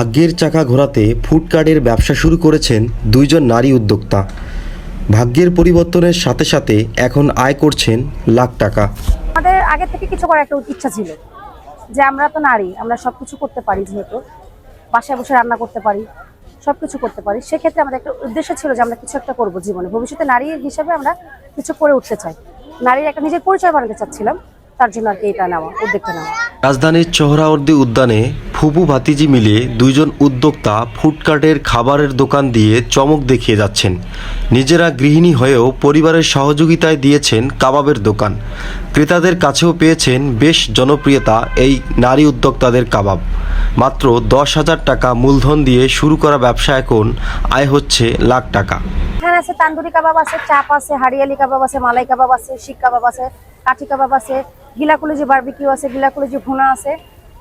ভাগ্যের চাকা ঘোরাতে ফুডকার্টের ব্যবসা শুরু করেছেন দুইজন নারী উদ্যোক্তা। ভাগ্যের পরিবর্তনের সাথে সাথে এখন আয় করছেন লাখ টাকা। আমাদের আগে থেকে কিছু করার একটা ইচ্ছা ছিল যে আমরা তো নারী আমরা সব কিছু করতে পারি যেহেতু বাসায় বসে রান্না করতে পারি সব কিছু করতে পারি। সেক্ষেত্রে আমাদের একটা উদ্দেশ্য ছিল যে আমরা কিছু একটা করব জীবনে। ভবিষ্যতে নারী হিসেবে আমরা কিছু করে উঠতে চাই। নারীর একটা নিজের পরিচয় বানাতে চাচ্ছিলাম তার জন্য আর কি এটা নেওয়া উদ্যোগটা নেওয়া। রাজধানীর চহরাওয়ার্দী উদ্যানে ফুপু ভাতিজি মিলে দুইজন উদ্যোক্তা ফুডকার্টের খাবারের দোকান দিয়ে চমক দেখিয়ে যাচ্ছেন। নিজেরা গৃহিণী হয়েও পরিবারের সহযোগিতায় দিয়েছেন কাবাবের দোকান। ক্রেতাদের কাছেও পেয়েছেন বেশ জনপ্রিয়তা এই নারী উদ্যোক্তাদের কাবাব। মাত্র দশ হাজার টাকা মূলধন দিয়ে শুরু করা ব্যবসা এখন আয় হচ্ছে লাখ টাকা। এখানে আছে তান্দুরি কাবাব আছে, চাপ আছে, হারিয়ালি কাবাব আছে, মালাই কাবাব আছে, শিক কাবাব আছে, কাঠি কাবাব আছে, গিলাকুলিজি বারবিকিউ আছে, গিলাকুলিজি ভুনা আছে,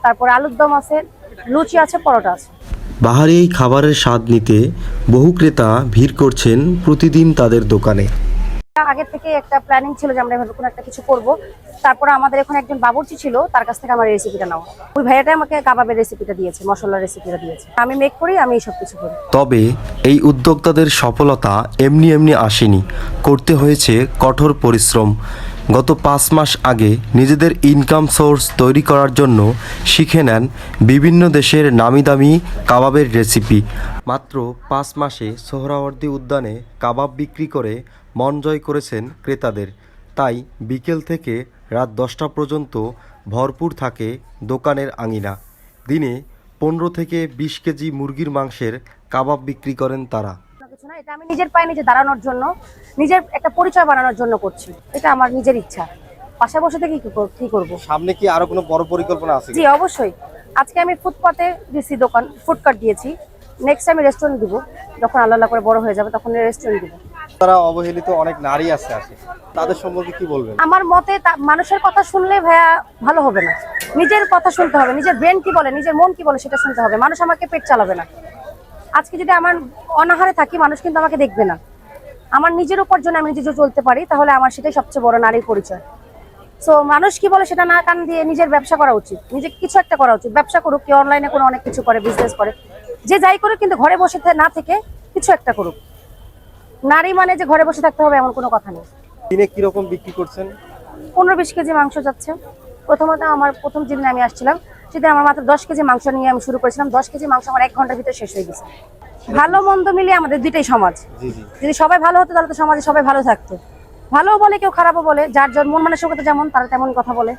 তারপর আলুর দম আছে লুচি আছে পরোটা আছে। বাহারি এই খাবারের স্বাদ নিতে বহু ক্রেতা ভিড় করছেন প্রতিদিন তাদের দোকানে। আগে থেকে একটা প্ল্যানিং ছিল যে আমরা এভাবে কোনো একটা কিছু করব। তারপরে আমাদের এখন একজন বাবুর্চি ছিল তার কাছ থেকে আমার রেসিপিটা নাও। ওই ভাইয়াটাই আমাকে কাবাবের রেসিপিটা দিয়েছে মশলার রেসিপিটা দিয়েছে। আমি মেক করি আমি সব কিছু করি। তবে এই উদ্যোক্তাদের সফলতা এমনি এমনি আসেনি। করতে হয়েছে কঠোর পরিশ্রম। গত পাঁচ মাস আগে নিজেদের ইনকাম সোর্স তৈরি করার জন্য শিখে নেন বিভিন্ন দেশের নামি দামি কাবাবের রেসিপি মাত্র পাঁচ মাসে সোহরাওয়ার্দী উদ্যানে কাবাব বিক্রি করে মন জয় করেছেন ক্রেতাদের। তাই বিকেল থেকে রাত দশটা পর্যন্ত ভরপুর থাকে দোকানের আঙিনা। দিনে পনেরো থেকে বিশ কেজি মুরগির মাংসের কাবাব বিক্রি করেন তারা। না এটা আমি নিজের পায়ে নিজে দাঁড়ানোর জন্য নিজের একটা পরিচয় বানানোর জন্য করছি। এটা আমার নিজের ইচ্ছা। বাসায় বসে থেকে কি করব? সামনে কি আরও কোনো বড় পরিকল্পনা আছে জি অবশ্যই। আজকে আমি ফুটপাতে দিয়েছি দোকান ফুডকার্ট দিয়েছি। নেক্সট আমি রেস্টুরেন্ট দিব। যখন আল্লাহ করে বড় হয়ে যাবে তখন রেস্টুরেন্ট দিব। তারা অবহেলিত অনেক নারী আছে আছে। তাদের সম্পর্কে কি বলবেন? আমার মতে মানুষের কথা শুনলে ভাইয়া ভালো হবে না। নিজের কথা শুনতে হবে। নিজের ব্রেন কি বলে নিজের মন কি বলে সেটা শুনতে হবে। মানুষ আমাকে পেট চালাবে না। আজকে যদি আমার অনাহারে থাকি মানুষ কিন্তু আমাকে দেখবে না। আমার নিজের উপার্জনে আমি নিজে চলতে পারি তাহলে আমার সেটাই সবচেয়ে বড় নারীর পরিচয়। সো মানুষ কি বলে সেটা না কান দিয়ে নিজের ব্যবসা করা উচিত। নিজে কিছু একটা করা উচিত। ব্যবসা করুক কেউ অনলাইনে কোনো অনেক কিছু করে বিজনেস করে। যে যাই করুক কিন্তু ঘরে বসে না থেকে কিছু একটা করুক। নারী মানে যে ঘরে বসে থাকতে হবে এমন কোনো কথা নেই। দিনে কীরকম বিক্রি করছেন? পনেরো বিশ কেজি মাংস যাচ্ছে। প্রথমত আমার প্রথম যেদিন আমি আসছিলাম সেদিন আমার মাত্র দশ কেজি মাংস নিয়ে আমি শুরু করেছিলাম। দশ কেজি মাংস আমার এক ঘণ্টার ভিতরে শেষ হয়ে গেছে। ভালো মন্দ মিলিয়ে আমাদের দুইটাই সমাজ। জি জি। যদি সবাই ভালো হতো তাহলে তো সমাজে সবাই ভালো থাকতো। ভালো বলে কেউ খারাপও বলে। যার যার মন মানসিকতা যেমন তারা তেমন কথা বলে।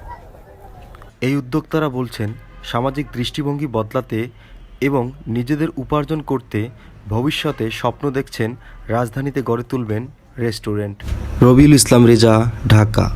এই উদ্যোক্তারা বলছেন সামাজিক দৃষ্টিভঙ্গি বদলাতে এবং নিজেদের উপার্জন করতে ভবিষ্যতে স্বপ্ন দেখছেন রাজধানীতে গড়ে তুলবেন রেস্টুরেন্ট। রবিউল ইসলাম রেজা ঢাকা।